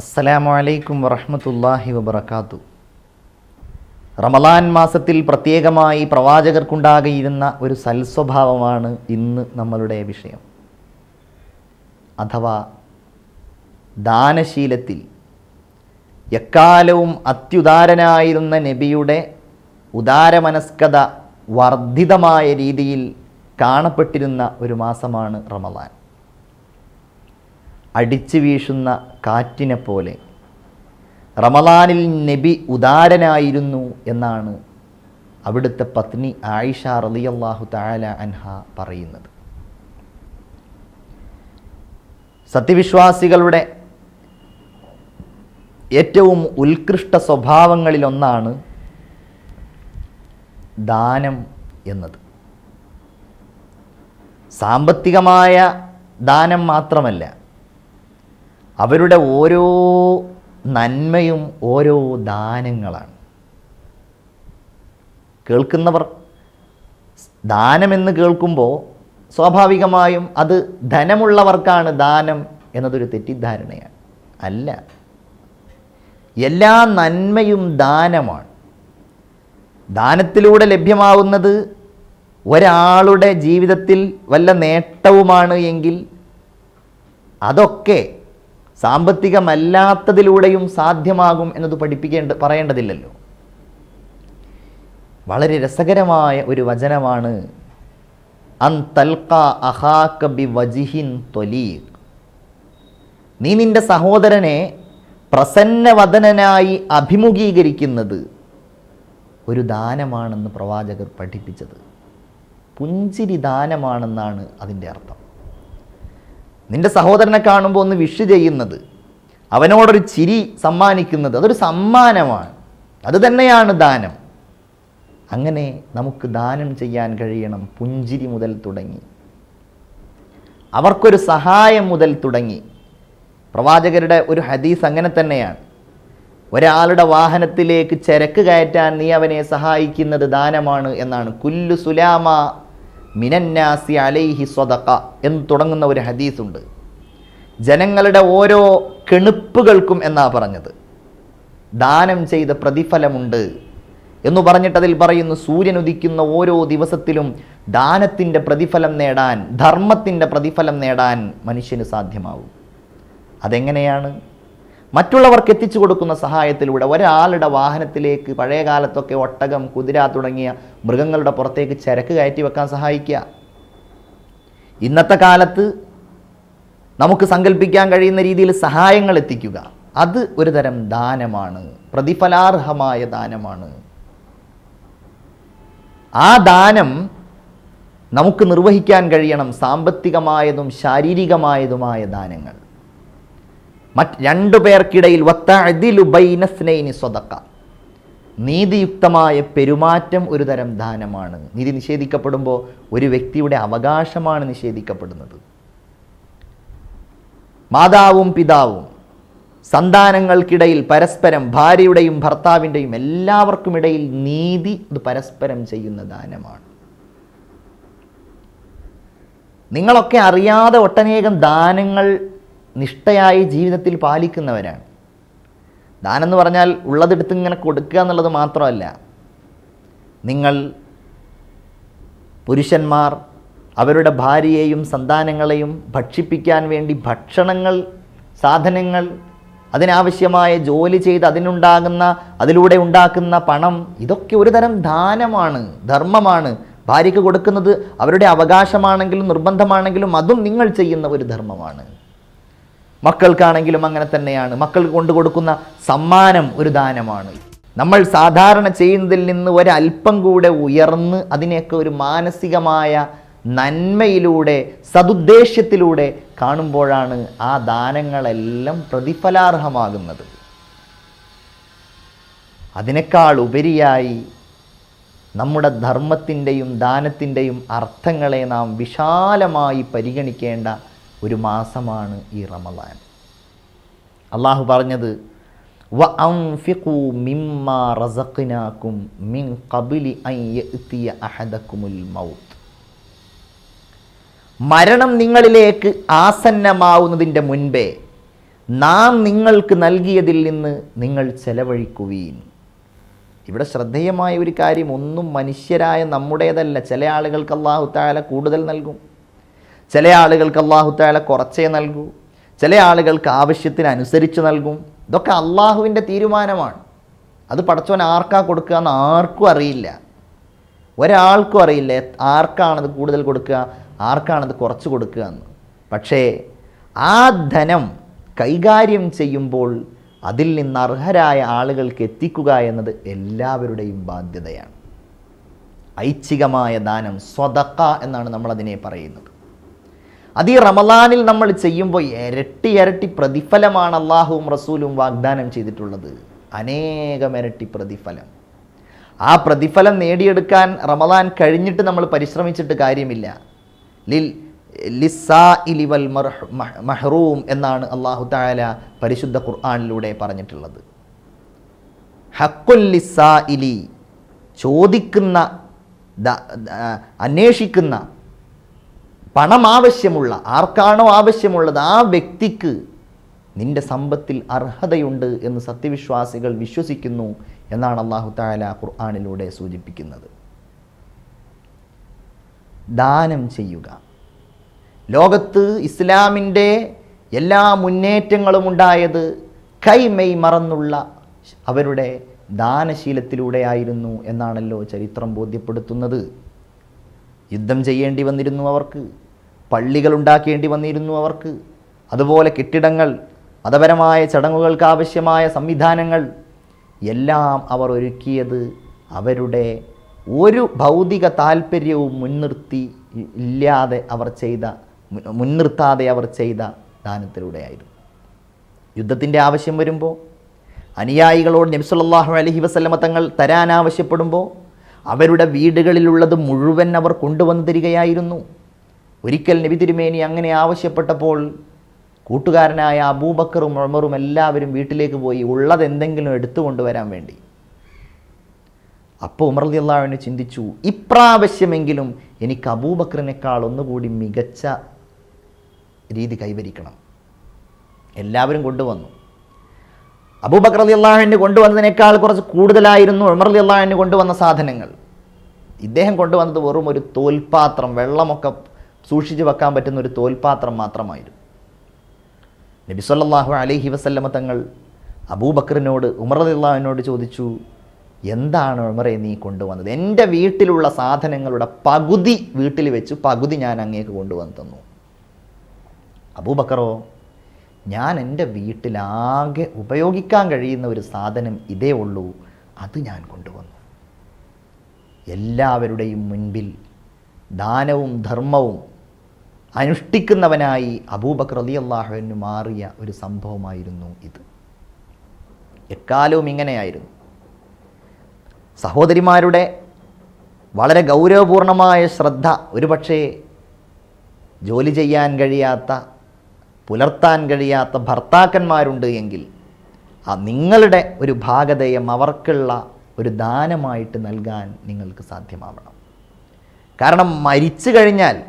അസ്സലാമു അലൈക്കും വറഹ്മത്തുള്ളാഹി വബറകാതു റമലാൻ മാസത്തിൽ പ്രത്യേകമായി പ്രവാചകർക്കുണ്ടാകിയിരുന്ന ഒരു സൽസ്വഭാവമാണ് ഇന്ന് നമ്മളുടെ വിഷയം. അഥവാ ദാനശീലത്തിൽ എക്കാലവും അത്യുദാരനായിരുന്ന നബിയുടെ ഉദാരമനസ്കത വർദ്ധിതമായ രീതിയിൽ കാണപ്പെട്ടിരുന്ന ഒരു മാസമാണ് റമലാൻ അടിച്ചു വീശുന്ന കാറ്റിനെ പോലെ റമലാനിൽ നബി ഉദാരനായിരുന്നു എന്നാണ് അവിടുത്തെ പത്നി ആയിഷ റളിയല്ലാഹു താല അൻഹ പറയുന്നത്. സത്യവിശ്വാസികളുടെ ഏറ്റവും ഉത്കൃഷ്ട സ്വഭാവങ്ങളിലൊന്നാണ് ദാനം എന്നത്. സാമ്പത്തികമായ ദാനം മാത്രമല്ല അവരുടെ ഓരോ നന്മയും ഓരോ ദാനങ്ങളാണ്. കേൾക്കുന്നവർ ദാനമെന്ന് കേൾക്കുമ്പോൾ സ്വാഭാവികമായും അത് ധനമുള്ളവർക്കാണ് ദാനം എന്നതൊരു തെറ്റിദ്ധാരണയാണ്. അല്ല. എല്ലാ നന്മയും ദാനമാണ്. ദാനത്തിലൂടെ ലഭ്യമാവുന്നത് ഒരാളുടെ ജീവിതത്തിൽ വല്ല നേട്ടവുമാണ് എങ്കിൽ അതൊക്കെ സാമ്പത്തികമല്ലാത്തതിലൂടെയും സാധ്യമാകും എന്നത് പഠിപ്പിക്കേണ്ട പറയേണ്ടതില്ലല്ലോ. വളരെ രസകരമായ ഒരു വചനമാണ് അൻ ബി നീ നിന്റെ സഹോദരനെ പ്രസന്നവദനായി അഭിമുഖീകരിക്കുന്നത് ഒരു ദാനമാണെന്ന് പ്രവാചകർ പഠിപ്പിച്ചത്. പുഞ്ചിരി ദാനമാണെന്നാണ് അതിന്റെ അർത്ഥം. നിന്റെ സഹോദരനെ കാണുമ്പോൾ ഒന്ന് വിഷ് ചെയ്യുന്നത് അവനോടൊരു ചിരി സമ്മാനിക്കുന്നത് അതൊരു സമ്മാനമാണ്. അത് തന്നെയാണ് ദാനം. അങ്ങനെ നമുക്ക് ദാനം ചെയ്യാൻ കഴിയണം പുഞ്ചിരി മുതൽ തുടങ്ങി. അവർക്കൊരു സഹായം മുതൽ തുടങ്ങി. പ്രവാചകരുടെ ഒരു ഹദീസ് അങ്ങനെ തന്നെയാണ്. ഒരാളുടെ വാഹനത്തിലേക്ക് ചരക്ക് കയറ്റാൻ നീ അവനെ സഹായിക്കുന്നത് ദാനമാണ് എന്നാണ്. കുല്ലു സുലാമ മിനന്നാസി അലൈഹി സ്വതക്ക എന്ന് തുടങ്ങുന്ന ഒരു ഹദീസുണ്ട്. ജനങ്ങളുടെ ഓരോ കെണുപ്പുകൾക്കും എന്നാ പറഞ്ഞത്. ദാനം ചെയ്ത പ്രതിഫലമുണ്ട് എന്ന് പറഞ്ഞിട്ടതിൽ പറയുന്നു സൂര്യൻ ഉദിക്കുന്ന ഓരോ ദിവസത്തിലും ദാനത്തിന്റെ പ്രതിഫലം നേടാൻ ധർമ്മത്തിന്റെ പ്രതിഫലം നേടാൻ മനുഷ്യന് സാധ്യമാവും. അതെങ്ങനെയാണ്? മറ്റുള്ളവർക്ക് എത്തിച്ചു കൊടുക്കുന്ന സഹായത്തിലൂടെ ഒരാളുടെ വാഹനത്തിലേക്ക് പഴയ കാലത്തൊക്കെ ഒട്ടകം കുതിര തുടങ്ങിയ മൃഗങ്ങളുടെ പുറത്തേക്ക് ചരക്ക് കയറ്റി വെക്കാൻ സഹായിക്കുക. ഇന്നത്തെ കാലത്ത് നമുക്ക് സങ്കല്പിക്കാൻ കഴിയുന്ന രീതിയിൽ സഹായങ്ങൾ എത്തിക്കുക. അത് ഒരു തരം ദാനമാണ്. പ്രതിഫലാർഹമായ ദാനമാണ്. ആ ദാനം നമുക്ക് നിർവഹിക്കാൻ കഴിയണം സാമ്പത്തികമായതും ശാരീരികമായതുമായ ദാനങ്ങൾ. മറ്റ് രണ്ടു പേർക്കിടയിൽ സ്വതക്ക നീതിയുക്തമായ പെരുമാറ്റം ഒരു തരം ദാനമാണ്. നീതി നിഷേധിക്കപ്പെടുമ്പോൾ ഒരു വ്യക്തിയുടെ അവകാശമാണ് നിഷേധിക്കപ്പെടുന്നത്. മാതാവും പിതാവും സന്താനങ്ങൾക്കിടയിൽ പരസ്പരം ഭാര്യയുടെയും ഭർത്താവിന്റെയും എല്ലാവർക്കും ഇടയിൽ നീതി ഇത് പരസ്പരം ചെയ്യുന്ന ദാനമാണ്. നിങ്ങളൊക്കെ അറിയാതെ ഒട്ടനേകം ദാനങ്ങൾ നിഷ്ഠയായി ജീവിതത്തിൽ പാലിക്കുന്നവരാണ്. എന്ന് പറഞ്ഞാൽ ഉള്ളതെടുത്ത് ഇങ്ങനെ കൊടുക്കുക എന്നുള്ളത് മാത്രമല്ല നിങ്ങൾ പുരുഷന്മാർ അവരുടെ ഭാര്യയെയും സന്താനങ്ങളെയും ഭക്ഷിപ്പിക്കാൻ വേണ്ടി ഭക്ഷണങ്ങൾ സാധനങ്ങൾ അതിനാവശ്യമായ ജോലി ചെയ്ത് അതിനുണ്ടാകുന്ന അതിലൂടെ ഉണ്ടാക്കുന്ന പണം ഇതൊക്കെ ഒരു തരം ദാനമാണ് ധർമ്മമാണ്. ഭാര്യയ്ക്ക് കൊടുക്കുന്നത് അവരുടെ അവകാശമാണെങ്കിലും നിർബന്ധമാണെങ്കിലും അതും നിങ്ങൾ ചെയ്യുന്ന ഒരു ധർമ്മമാണ്. മക്കൾക്കാണെങ്കിലും അങ്ങനെ തന്നെയാണ്. മക്കൾ കൊണ്ടു കൊടുക്കുന്ന സമ്മാനം ഒരു ദാനമാണ്. നമ്മൾ സാധാരണ ചെയ്യുന്നതിൽ നിന്ന് ഒരല്പം കൂടെ ഉയർന്ന് അതിനെയൊക്കെ ഒരു മാനസികമായ നന്മയിലൂടെ സതുദ്ദേശ്യത്തിലൂടെ കാണുമ്പോഴാണ് ആ ദാനങ്ങളെല്ലാം പ്രതിഫലാർഹമാകുന്നത്. അതിനേക്കാൾ ഉപരിയായി നമ്മുടെ ധർമ്മത്തിന്റെയും ദാനത്തിന്റെയും അർത്ഥങ്ങളെ നാം വിശാലമായി പരിഗണിക്കേണ്ട ഒരു മാസമാണ് ഈ റമദാൻ. അള്ളാഹു പറഞ്ഞത് മിൻ മൗത്ത്. മരണം നിങ്ങളിലേക്ക് ആസന്നമാവുന്നതിന്റെ മുൻപേ നാം നിങ്ങൾക്ക് നൽകിയതിൽ നിന്ന് നിങ്ങൾ ചെലവഴിക്കുവീൻ. ഇവിടെ ശ്രദ്ധേയമായ ഒരു കാര്യം ഒന്നും മനുഷ്യരായ നമ്മുടേതല്ല. ചില ആളുകൾക്ക് അള്ളാഹു താല കൂടുതൽ നൽകും. ചില ആളുകൾക്ക് അള്ളാഹു താല കുറച്ചേ നൽകൂ. ചില ആളുകൾക്ക് ആവശ്യത്തിനനുസരിച്ച് നൽകും. ഇതൊക്കെ അള്ളാഹുവിന്റെ തീരുമാനമാണ്. അത് പടച്ചവൻ ആർക്കാ കൊടുക്കുക എന്ന് ആർക്കും അറിയില്ല. ഒരാൾക്കും അറിയില്ല ആർക്കാണത് കൂടുതൽ കൊടുക്കുക ആർക്കാണത് കുറച്ച് കൊടുക്കുക എന്ന്. പക്ഷേ ആ ധനം കൈകാര്യം ചെയ്യുമ്പോൾ അതിൽ നിന്ന് അർഹരായ ആളുകൾക്ക് എത്തിക്കുക എന്നത് എല്ലാവരുടെയും ബാധ്യതയാണ്. ഐച്ഛികമായ ദാനം സ്വതക്ക എന്നാണ് നമ്മളതിനെ പറയുന്നത്. അത് ഈ റമലാനിൽ നമ്മൾ ചെയ്യുമ്പോൾ ഇരട്ടി ഇരട്ടി പ്രതിഫലമാണ് അള്ളാഹുവും റസൂലും വാഗ്ദാനം ചെയ്തിട്ടുള്ളത്. അനേകം ഇരട്ടി പ്രതിഫലം. ആ പ്രതിഫലം നേടിയെടുക്കാൻ റമലാൻ കഴിഞ്ഞിട്ട് നമ്മൾ പരിശ്രമിച്ചിട്ട് കാര്യമില്ല. ലിൽ ലിസ്സാ ഇലിവൽ മഹ്റൂം എന്നാണ് അള്ളാഹു താല പരിശുദ്ധ ഖുർആാനിലൂടെ പറഞ്ഞിട്ടുള്ളത്. ഹക്കുൽ ലിസ്സാഇലി ചോദിക്കുന്ന ദ- ദ- അന്വേഷിക്കുന്ന പണം ആവശ്യമുള്ള ആർക്കാണോ ആവശ്യമുള്ളത് ആ വ്യക്തിക്ക് നിന്റെ സമ്പത്തിൽ അർഹതയുണ്ട് എന്ന് സത്യവിശ്വാസികൾ വിശ്വസിക്കുന്നു എന്നാണ് അള്ളാഹു താല ഖുർആാനിലൂടെ സൂചിപ്പിക്കുന്നത്. ദാനം ചെയ്യുക. ലോകത്ത് ഇസ്ലാമിന്റെ എല്ലാ മുന്നേറ്റങ്ങളും ഉണ്ടായത് കൈമെയ് മറന്നുള്ള അവരുടെ ദാനശീലത്തിലൂടെയായിരുന്നു എന്നാണല്ലോ ചരിത്രം ബോധ്യപ്പെടുത്തുന്നത്. യുദ്ധം ചെയ്യേണ്ടി വന്നിരുന്നു അവർക്ക്. പള്ളികൾ ഉണ്ടാക്കേണ്ടി വന്നിരുന്നു അവർക്ക്. അതുപോലെ കെട്ടിടങ്ങൾ മതപരമായ ചടങ്ങുകൾക്ക് ആവശ്യമായ സംവിധാനങ്ങൾ എല്ലാം അവർ ഒരുക്കിയത് അവരുടെ ഒരു ഭൗതിക താല്പര്യവും മുൻനിർത്തി ഇല്ലാതെ അവർ ചെയ്ത മുൻ- മുൻനിർത്താതെ അവർ ചെയ്ത ദാനത്തിലൂടെയായിരുന്നു. യുദ്ധത്തിന്റെ ആവശ്യം വരുമ്പോൾ അനുയായികളോട് നബ്സുല്ലാഹു അലഹി വസല്ലമ തങ്ങൾ തരാൻ ആവശ്യപ്പെടുമ്പോൾ അവരുടെ വീടുകളിലുള്ളത് മുഴുവൻ അവർ കൊണ്ടുവന്നു തരികയായിരുന്നു. ഒരിക്കൽ നബി തിരുമേനി അങ്ങനെ ആവശ്യപ്പെട്ടപ്പോൾ കൂട്ടുകാരനായ അബൂബക്കറും ഉമറും എല്ലാവരും വീട്ടിലേക്ക് പോയി ഉള്ളതെന്തെങ്കിലും എടുത്തു കൊണ്ടുവരാൻ വേണ്ടി. അപ്പോൾ ഉമർ അള്ളാഹുവിനെ ചിന്തിച്ചു ഇപ്രാവശ്യമെങ്കിലും എനിക്ക് അബൂബക്കറിനേക്കാൾ ഒന്നുകൂടി മികച്ച രീതി കൈവരിക്കണം. എല്ലാവരും കൊണ്ടുവന്നു. അബൂബക്കർ അലി അള്ളാഹുവിന് കൊണ്ടുവന്നതിനേക്കാൾ കുറച്ച് കൂടുതലായിരുന്നു ഉമർ അലി അള്ളാഹുവിന് കൊണ്ടുവന്ന സാധനങ്ങൾ. ഇദ്ദേഹം കൊണ്ടുവന്നത് വെറും ഒരു തോൽപാത്രം വെള്ളമൊക്കെ സൂക്ഷിച്ചു വെക്കാൻ പറ്റുന്ന ഒരു തോൽപാത്രം മാത്രമായിരുന്നു. നബി സല്ലല്ലാഹു അലൈഹി വസല്ലമ തങ്ങൾ അബൂബക്കറിനോട് ഉമർ അലി അള്ളാഹുവിനോട് ചോദിച്ചു എന്താണ് ഉമറെ നീ കൊണ്ടുവന്നത്? എന്റെ വീട്ടിലുള്ള സാധനങ്ങളുടെ പകുതി വീട്ടിൽ വെച്ച് പകുതി ഞാൻ അങ്ങേക്ക് കൊണ്ടുവന്ന് തന്നു. അബൂബക്കറോ ഞാൻ എന്റെ വീട്ടിലാകെ ഉപയോഗിക്കാൻ കഴിയുന്ന ഒരു സാധനം ഇതേ ഉള്ളൂ. അത് ഞാൻ കൊണ്ടുവന്നു. എല്ലാവരുടെയും മുൻപിൽ ദാനവും ധർമ്മവും അനുഷ്ഠിക്കുന്നവനായി അബൂബക്കർ അലി അള്ളാഹുവിന് മാറിയ ഒരു സംഭവമായിരുന്നു ഇത്. എക്കാലവും ഇങ്ങനെയായിരുന്നു. സഹോദരിമാരുടെ വളരെ ഗൗരവപൂർണമായ ശ്രദ്ധ ഒരുപക്ഷേ ജോലി ചെയ്യാൻ കഴിയാത്ത പുലർത്താൻ കഴിയാത്ത ഭർത്താക്കന്മാരുണ്ട് എങ്കിൽ ആ നിങ്ങളുടെ ഒരു ഭാഗതയം അവർക്കുള്ള ഒരു ദാനമായിട്ട് നൽകാൻ നിങ്ങൾക്ക് സാധ്യമാവണം. കാരണം മരിച്ചു കഴിഞ്ഞാൽ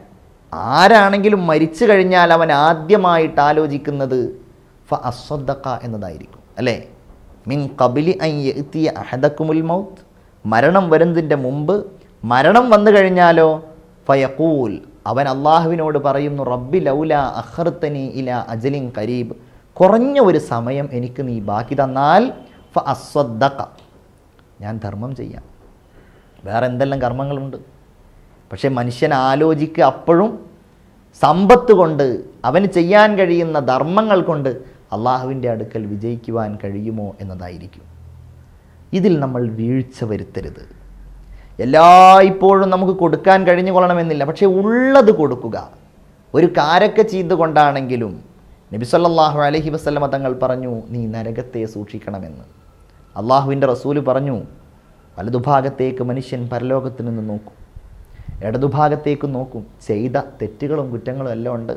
ആരാണെങ്കിലും മരിച്ചു കഴിഞ്ഞാൽ അവൻ ആദ്യമായിട്ട് ആലോചിക്കുന്നത് ഫ അസ്വദ്ദക്ക എന്നതായിരിക്കും അല്ലേ? മിൻ കബിലി യഅ്തിയ അഹദക്കുമുൽ മൗത്ത്. മരണം വരുന്നതിന്റെ മുമ്പ് മരണം വന്നു കഴിഞ്ഞാലോ? ഫയഖൂൽ അവൻ അള്ളാഹുവിനോട് പറയുന്നു റബ്ബി ലൗല അഹർത്തനി ഇല അജലിൻ കരീബ് കുറഞ്ഞ ഒരു സമയം എനിക്ക് നീ ബാക്കി തന്നാൽ ഫ അസ്വദ്ദക്ക ഞാൻ ധർമ്മം ചെയ്യാം. വേറെ എന്തെല്ലാം കർമ്മങ്ങളുണ്ട്? പക്ഷേ മനുഷ്യൻ ആലോചിക്കുക അപ്പോഴും സമ്പത്ത് കൊണ്ട് അവന് ചെയ്യാൻ കഴിയുന്ന ധർമ്മങ്ങൾ കൊണ്ട് അള്ളാഹുവിന്റെ അടുക്കൽ വിജയിക്കുവാൻ കഴിയുമോ എന്നതായിരിക്കും. ഇതിൽ നമ്മൾ വീഴ്ച വരുത്തരുത്. എല്ലായ്പ്പോഴും നമുക്ക് കൊടുക്കാൻ കഴിഞ്ഞു കൊള്ളണമെന്നില്ല പക്ഷേ ഉള്ളത് കൊടുക്കുക. ഒരു കാരക്ക ചെയ്ത് കൊണ്ടാണെങ്കിലും നബി സല്ലല്ലാഹു അലൈഹി വസല്ലമ തങ്ങൾ പറഞ്ഞു നീ നരകത്തെ സൂക്ഷിക്കണമെന്ന്. അള്ളാഹുവിന്റെ റസൂൽ പറഞ്ഞു വലതുഭാഗത്തേക്ക് മനുഷ്യൻ പരലോകത്തു നിന്ന് നോക്കും. ഇടതുഭാഗത്തേക്ക് നോക്കും. ചെയ്ത തെറ്റുകളും കുറ്റങ്ങളും എല്ലാം ഉണ്ട്.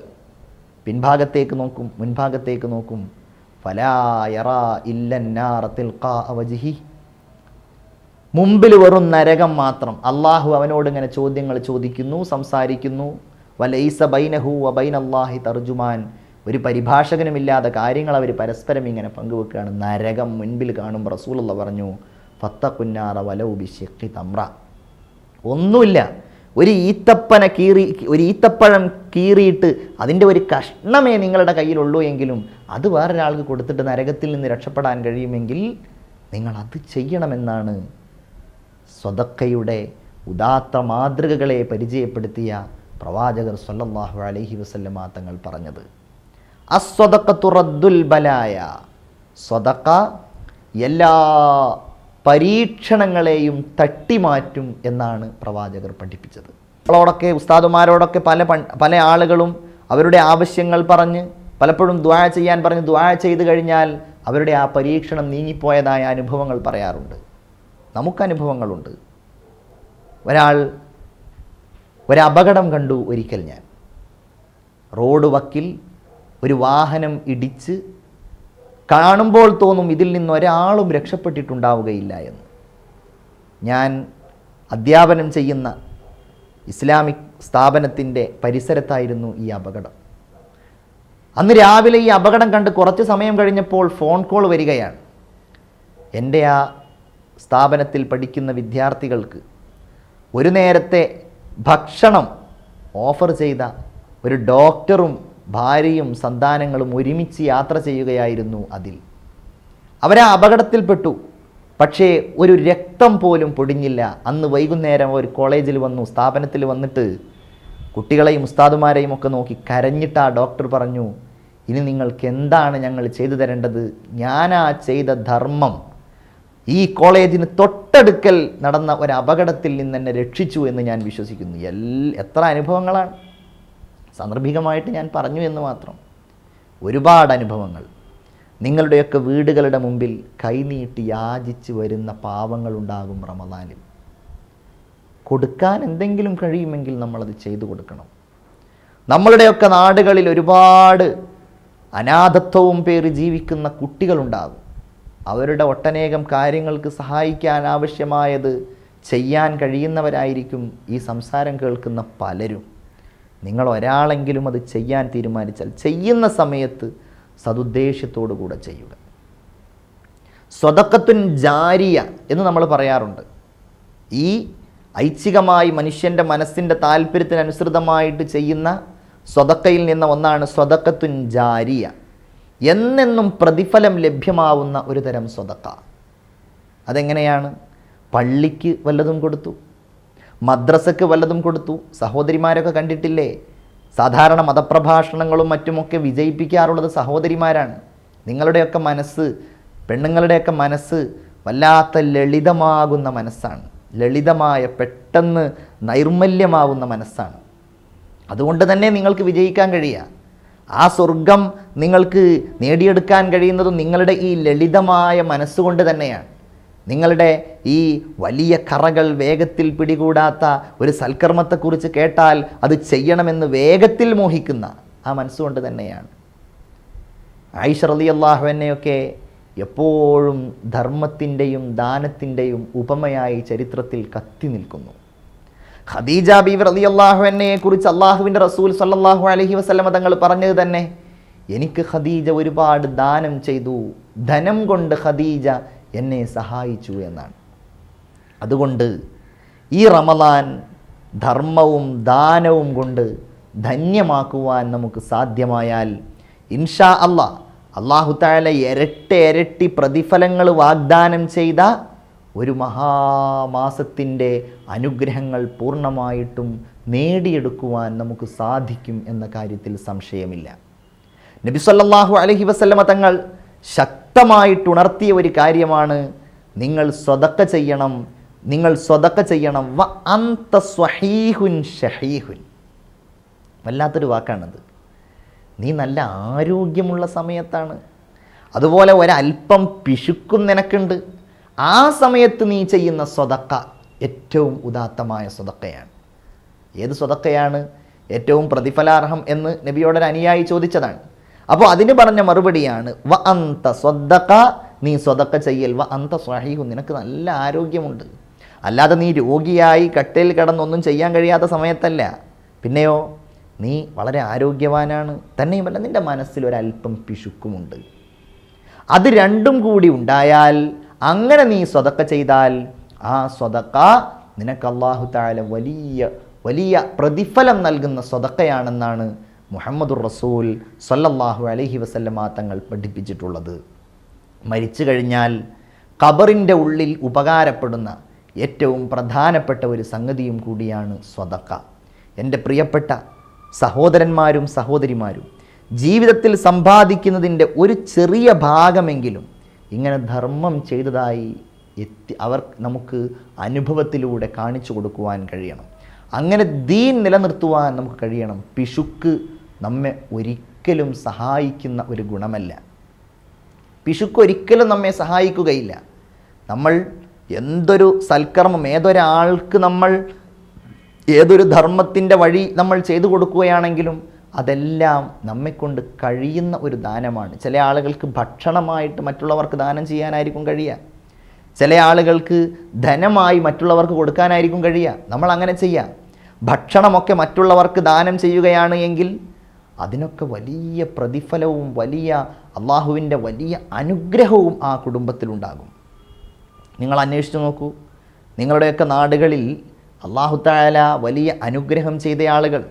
പിൻഭാഗത്തേക്ക് നോക്കും മുൻഭാഗത്തേക്ക് നോക്കും. ഫലായറ ഇല്ലന്നാറത്തിൽ വജിഹി. മുമ്പിൽ വെറും നരകം മാത്രം. അള്ളാഹു അവനോട് ഇങ്ങനെ ചോദ്യങ്ങൾ ചോദിക്കുന്നു സംസാരിക്കുന്നു. വലൈസ ബൈനഹു വ അള്ളാഹി തർജുമാൻ. ഒരു പരിഭാഷകനുമില്ലാതെ കാര്യങ്ങൾ അവർ പരസ്പരം ഇങ്ങനെ പങ്കുവെക്കുകയാണ്. നരകം മുൻപിൽ കാണും റസൂലുള്ള പറഞ്ഞു ഫത്തക്കുന്നാറ ശക്തി തമ്ര ഒന്നുമില്ല. ഒരു ഈത്തപ്പന കീറി ഒരു ഈത്തപ്പഴം കീറിയിട്ട് അതിന്റെ ഒരു കഷ്ണമേ നിങ്ങളുടെ കയ്യിലുള്ളൂ എങ്കിലും അത് വേറൊരാൾക്ക് കൊടുത്തിട്ട് നരകത്തിൽ നിന്ന് രക്ഷപ്പെടാൻ കഴിയുമെങ്കിൽ നിങ്ങൾ അത് ചെയ്യണമെന്നാണ് സ്വതക്കയുടെ ഉദാത്ത മാതൃകകളെ പരിചയപ്പെടുത്തിയ പ്രവാചകർ സല്ലല്ലാഹു അലഹി വസല്ലമ തങ്ങൾ പറഞ്ഞത്. അസ്വതക്കത്തുറദ്ദുൽ ബലായ. സ്വതക്ക എല്ലാ പരീക്ഷണങ്ങളെയും തട്ടിമാറ്റും എന്നാണ് പ്രവാചകർ പഠിപ്പിച്ചത്. നമ്മളോടൊക്കെ ഉസ്താദുമാരോടൊക്കെ പല പല ആളുകളും അവരുടെ ആവശ്യങ്ങൾ പറഞ്ഞ് പലപ്പോഴും ദ്വാ ചെയ്യാൻ പറഞ്ഞ് ദ്വാ ചെയ്ത് കഴിഞ്ഞാൽ അവരുടെ ആ പരീക്ഷണം നീങ്ങിപ്പോയതായ അനുഭവങ്ങൾ പറയാറുണ്ട്. നമുക്ക് അനുഭവങ്ങളുണ്ട് ഒരാൾ ഒരപകടം കണ്ടു ഒരിക്കൽ ഞാൻ. റോഡ് വക്കിൽ ഒരു വാഹനം ഇടിച്ച് കാണുമ്പോൾ തോന്നും ഇതിൽ നിന്ന് ഒരാളും രക്ഷപ്പെട്ടിട്ടുണ്ടാവുകയില്ല എന്ന്. ഞാൻ അധ്യാപനം ചെയ്യുന്ന ഇസ്ലാമിക് സ്ഥാപനത്തിന്റെ പരിസരത്തായിരുന്നു ഈ അപകടം. അന്ന് രാവിലെ ഈ അപകടം കണ്ട് കുറച്ച് സമയം കഴിഞ്ഞപ്പോൾ ഫോൺ കോൾ വരികയാണ്. എന്റെ ആ സ്ഥാപനത്തിൽ പഠിക്കുന്ന വിദ്യാർത്ഥികൾക്ക് ഒരു നേരത്തെ ഭക്ഷണം ഓഫർ ചെയ്ത ഒരു ഡോക്ടറും ഭാര്യയും സന്താനങ്ങളും ഒരുമിച്ച് യാത്ര ചെയ്യുകയായിരുന്നു അതിൽ. അവരാ അപകടത്തിൽപ്പെട്ടു. പക്ഷേ ഒരു രക്തം പോലും പൊടിഞ്ഞില്ല. അന്ന് വൈകുന്നേരം അവർ കോളേജിൽ വന്നു സ്ഥാപനത്തിൽ വന്നിട്ട് കുട്ടികളെയും ഉസ്താദുമാരെയും ഒക്കെ നോക്കി കരഞ്ഞിട്ട് ആ ഡോക്ടർ പറഞ്ഞു ഇനി നിങ്ങൾക്ക് എന്താണ് ഞങ്ങൾ ചെയ്തു തരേണ്ടത്? ഞാനാ ചെയ്ത ധർമ്മം. ഈ കോളേജിന് തൊട്ടടുക്കൽ നടന്ന ഒരു അപകടത്തിൽ നിന്ന് എന്നെ രക്ഷിച്ചു എന്ന് ഞാൻ വിശ്വസിക്കുന്നു. എൽ എത്ര അനുഭവങ്ങളാണ്. സാന്ദർഭികമായിട്ട് ഞാൻ പറഞ്ഞു എന്ന് മാത്രം. ഒരുപാട് അനുഭവങ്ങൾ. നിങ്ങളുടെയൊക്കെ വീടുകളുടെ മുമ്പിൽ കൈനീട്ടി യാചിച്ച് വരുന്ന പാവങ്ങളുണ്ടാകും റമദാനിൽ. കൊടുക്കാൻ എന്തെങ്കിലും കഴിയുമെങ്കിൽ നമ്മളത് ചെയ്തു കൊടുക്കണം. നമ്മളുടെയൊക്കെ നാടുകളിൽ ഒരുപാട് അനാഥത്വവും പേര് ജീവിക്കുന്ന കുട്ടികളുണ്ടാകും. അവരുടെ ഒട്ടനേകം കാര്യങ്ങൾക്ക് സഹായിക്കാൻ ആവശ്യമായത് ചെയ്യാൻ കഴിയുന്നവരായിരിക്കും ഈ സംസാരം കേൾക്കുന്ന പലരും. നിങ്ങൾ ഒരാളെങ്കിലും അത് ചെയ്യാൻ തീരുമാനിച്ചാൽ ചെയ്യുന്ന സമയത്ത് സതുദ്ദേശത്തോടു കൂടെ ചെയ്യുക. സ്വതക്കത്തുൻ ജാരിയ എന്ന് നമ്മൾ പറയാറുണ്ട്. ഈ ഐച്ഛികമായി മനുഷ്യന്റെ മനസ്സിന്റെ താല്പര്യത്തിനനുസൃതമായിട്ട് ചെയ്യുന്ന സ്വതക്കയിൽ നിന്ന് ഒന്നാണ് സ്വതക്കത്തുൻ ജാരിയ. എന്നെന്നും പ്രതിഫലം ലഭ്യമാവുന്ന ഒരു തരം സ്വതക്ക. അതെങ്ങനെയാണ്? പള്ളിക്ക് വല്ലതും കൊടുത്തു? മദ്രസക്ക് വല്ലതും കൊടുത്തു? സഹോദരിമാരൊക്കെ കണ്ടിട്ടില്ലേ? സാധാരണ മതപ്രഭാഷണങ്ങളും മറ്റുമൊക്കെ വിജയിപ്പിക്കാറുള്ളത് സഹോദരിമാരാണ്. നിങ്ങളുടെയൊക്കെ മനസ്സ് പെണ്ണുങ്ങളുടെയൊക്കെ മനസ്സ് വല്ലാത്ത ലളിതമാകുന്ന മനസ്സാണ്. ലളിതമായ പെട്ടെന്ന് നൈർമല്യമാവുന്ന മനസ്സാണ്. അതുകൊണ്ട് തന്നെ നിങ്ങൾക്ക് വിജയിക്കാൻ കഴിയുക. ആ സ്വർഗം നിങ്ങൾക്ക് നേടിയെടുക്കാൻ കഴിയുന്നത് നിങ്ങളുടെ ഈ ലളിതമായ മനസ്സുകൊണ്ട് തന്നെയാണ്. നിങ്ങളുടെ ഈ വലിയ കറകൾ വേഗത്തിൽ പിടികൂടാത്ത ഒരു സൽക്കർമ്മത്തെക്കുറിച്ച് കേട്ടാൽ അത് ചെയ്യണമെന്ന് വേഗത്തിൽ മോഹിക്കുന്ന ആ മനസ്സുകൊണ്ട് തന്നെയാണ്. ആയിഷ റലി അള്ളാഹുവിനെയൊക്കെ എപ്പോഴും ധർമ്മത്തിന്റെയും ദാനത്തിന്റെയും ഉപമയായി ചരിത്രത്തിൽ കത്തി നിൽക്കുന്നു. ഖദീജ ബീവി റലി അള്ളാഹുവിനെ കുറിച്ച് അള്ളാഹുവിന്റെ റസൂൽ സല്ലാഹു അലഹി വസ്ലമ തങ്ങൾ പറഞ്ഞത് തന്നെ എനിക്ക് ഖദീജ ഒരുപാട് ദാനം ചെയ്തു. ധനം കൊണ്ട് ഖദീജ എന്നെ സഹായിച്ചു എന്നാണ്. അതുകൊണ്ട് ഈ റമദാൻ ധർമ്മവും ദാനവും കൊണ്ട് ധന്യമാക്കുവാൻ നമുക്ക് സാധ്യമായാൽ ഇൻഷാ അള്ളാ അള്ളാഹു താല ഇരട്ടി ഇരട്ടി പ്രതിഫലങ്ങൾ വാഗ്ദാനം ചെയ്ത ഒരു മഹാമാസത്തിന്റെ അനുഗ്രഹങ്ങൾ പൂർണമായിട്ടും നേടിയെടുക്കുവാൻ നമുക്ക് സാധിക്കും എന്ന കാര്യത്തിൽ സംശയമില്ല. നബി സല്ലാഹു അലഹി വസല്ലമ തങ്ങൾ ശക്തമായിട്ട് ഉണർത്തിയ ഒരു കാര്യമാണ് നിങ്ങൾ സ്വതക്ക ചെയ്യണം നിങ്ങൾ സ്വതക്ക ചെയ്യണം. വ അന്ത സ്വഹീഹുൻ ഷഹീഹുൻ വല്ലാത്തൊരു വാക്കാണത്. നീ നല്ല ആരോഗ്യമുള്ള സമയത്താണ്. അതുപോലെ ഒരൽപ്പം പിശുക്കും നിനക്കുണ്ട്. ആ സമയത്ത് നീ ചെയ്യുന്ന സ്വതക്ക ഏറ്റവും ഉദാത്തമായ സ്വതക്കയാണ്. ഏത് സ്വതക്കയാണ്? ഏറ്റവും പ്രതിഫലാർഹം എന്ന് നബിയോടൊരു അനുയായി ചോദിച്ചതാണ്. അപ്പോൾ അതിന് പറഞ്ഞ മറുപടിയാണ് വ അന്ത സ്വതക്ക. നീ സ്വതക്ക ചെയ്യൽ വ അന്ത സ്വഹീഹു നിനക്ക് നല്ല ആരോഗ്യമുണ്ട്. അല്ലാതെ നീ രോഗിയായി കട്ടയിൽ കിടന്നൊന്നും ചെയ്യാൻ കഴിയാത്ത സമയത്തല്ല. പിന്നെയോ നീ വളരെ ആരോഗ്യവാനാണ്. തന്നെയുമല്ല നിന്റെ മനസ്സിൽ ഒരല്പം പിശുക്കുമുണ്ട്. അത് രണ്ടും കൂടി ഉണ്ടായാൽ അങ്ങനെ നീ സ്വതക്ക ചെയ്താൽ ആ സ്വതക്ക നിനക്ക് അള്ളാഹു താല വലിയ വലിയ പ്രതിഫലം നൽകുന്ന സ്വതക്കയാണെന്നാണ് മുഹമ്മദുർ റസൂൽ സല്ലല്ലാഹു അലഹി വസല്ലമ തങ്ങൾ പഠിപ്പിച്ചിട്ടുള്ളത്. മരിച്ചു കഴിഞ്ഞാൽ ഖബറിന്റെ ഉള്ളിൽ ഉപകാരപ്പെടുന്ന ഏറ്റവും പ്രധാനപ്പെട്ട ഒരു സംഗതിയും കൂടിയാണ് സ്വതക്ക. എന്റെ പ്രിയപ്പെട്ട സഹോദരന്മാരും സഹോദരിമാരും ജീവിതത്തിൽ സമ്പാദിക്കുന്നതിന്റെ ഒരു ചെറിയ ഭാഗമെങ്കിലും ഇങ്ങനെ ധർമ്മം ചെയ്തതായി എത്തി അവർ നമുക്ക് അനുഭവത്തിലൂടെ കാണിച്ചു കൊടുക്കുവാൻ കഴിയണം. അങ്ങനെ ദീൻ നിലനിർത്തുവാൻ നമുക്ക് കഴിയണം. പിശുക്ക് നമ്മെ ഒരിക്കലും സഹായിക്കുന്ന ഒരു ഗുണമല്ല. പിശുക്ക് ഒരിക്കലും നമ്മെ സഹായിക്കുകയില്ല. നമ്മൾ എന്തൊരു സൽക്കർമ്മം ഏതൊരാൾക്ക് നമ്മൾ ഏതൊരു ധർമ്മത്തിന്റെ വഴി നമ്മൾ ചെയ്തു കൊടുക്കുകയാണെങ്കിലും അതെല്ലാം നമ്മെക്കൊണ്ട് കഴിയുന്ന ഒരു ദാനമാണ്. ചില ആളുകൾക്ക് ഭക്ഷണമായിട്ട് മറ്റുള്ളവർക്ക് ദാനം ചെയ്യാനായിരിക്കും കഴിയുക. ചില ആളുകൾക്ക് ധനമായി മറ്റുള്ളവർക്ക് കൊടുക്കാനായിരിക്കും കഴിയുക. നമ്മൾ അങ്ങനെ ചെയ്യാം ഭക്ഷണമൊക്കെ മറ്റുള്ളവർക്ക് ദാനം ചെയ്യുകയാണ് എങ്കിൽ അതിനൊക്കെ വലിയ പ്രതിഫലവും വലിയ അള്ളാഹുവിന്റെ വലിയ അനുഗ്രഹവും ആ കുടുംബത്തിലുണ്ടാകും നിങ്ങൾ അന്വേഷിച്ച് നോക്കൂ. നിങ്ങളുടെയൊക്കെ നാടുകളിൽ അള്ളാഹു താല വലിയ അനുഗ്രഹം ചെയ്ത ആളുകൾ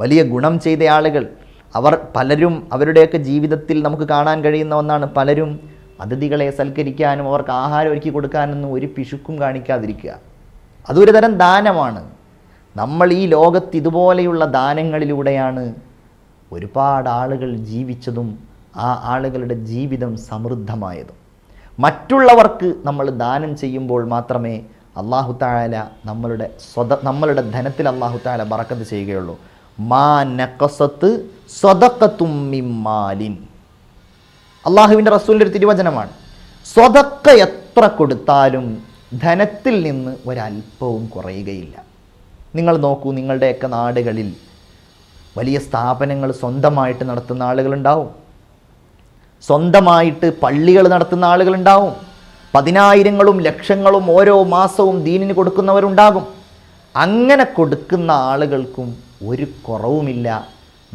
വലിയ ഗുണം ചെയ്ത ആളുകൾ. അവർ പലരും അവരുടെയൊക്കെ ജീവിതത്തിൽ നമുക്ക് കാണാൻ കഴിയുന്ന ഒന്നാണ് പലരും അതിഥികളെ സൽക്കരിക്കാനും അവർക്ക് ആഹാരം ഒരുക്കി കൊടുക്കാനൊന്നും ഒരു പിശുക്കും കാണിക്കാതിരിക്കുക. അതൊരു തരം ദാനമാണ്. നമ്മൾ ഈ ലോകത്ത് ഇതുപോലെയുള്ള ദാനങ്ങളിലൂടെയാണ് ഒരുപാട് ആളുകൾ ജീവിച്ചതും ആ ആളുകളുടെ ജീവിതം സമൃദ്ധമായതും. മറ്റുള്ളവർക്ക് നമ്മൾ ദാനം ചെയ്യുമ്പോൾ മാത്രമേ അള്ളാഹു താല നമ്മളുടെ സ്വത നമ്മളുടെ ധനത്തിൽ അള്ളാഹു താല ബറക്കത്ത് ചെയ്യുകയുള്ളൂ. മാ നക്കസത്ത് സ്വതക്കത്തുമ്മിമാലിൻ അള്ളാഹുവിന്റെ റസൂലിന്റെ ഒരു തിരുവചനമാണ്. സ്വതക്ക എത്ര കൊടുത്താലും ധനത്തിൽ നിന്ന് ഒരല്പവും കുറയുകയില്ല. നിങ്ങൾ നോക്കൂ നിങ്ങളുടെയൊക്കെ നാടുകളിൽ വലിയ സ്ഥാപനങ്ങൾ സ്വന്തമായിട്ട് നടത്തുന്ന ആളുകളുണ്ടാവും. സ്വന്തമായിട്ട് പള്ളികൾ നടത്തുന്ന ആളുകളുണ്ടാവും. പതിനായിരങ്ങളും ലക്ഷങ്ങളും ഓരോ മാസവും ദീനിന് കൊടുക്കുന്നവരുണ്ടാകും. അങ്ങനെ കൊടുക്കുന്ന ആളുകൾക്കും ഒരു കുറവുമില്ല.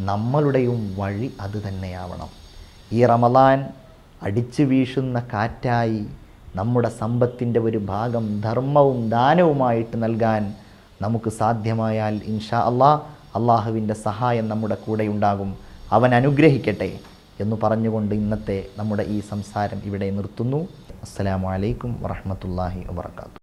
നമ്മളുടെയും വഴി അത് തന്നെയാവണം. ഈ റമദാൻ അടിച്ചു വീശുന്ന കാറ്റായി നമ്മുടെ സമ്പത്തിന്റെ ഒരു ഭാഗം ധർമ്മവും ദാനവുമായിട്ട് നൽകാൻ നമുക്ക് സാധ്യമായാൽ ഇൻഷാ അള്ളാ അള്ളാഹുവിന്റെ സഹായം നമ്മുടെ കൂടെയുണ്ടാകും. അവൻ അനുഗ്രഹിക്കട്ടെ എന്ന് പറഞ്ഞുകൊണ്ട് ഇന്നത്തെ നമ്മുടെ ഈ സംസാരം ഇവിടെ നിർത്തുന്നു. അസ്സലാമു അലൈക്കും വറഹ്മത്തുള്ളാഹി വബർക്കാത്തു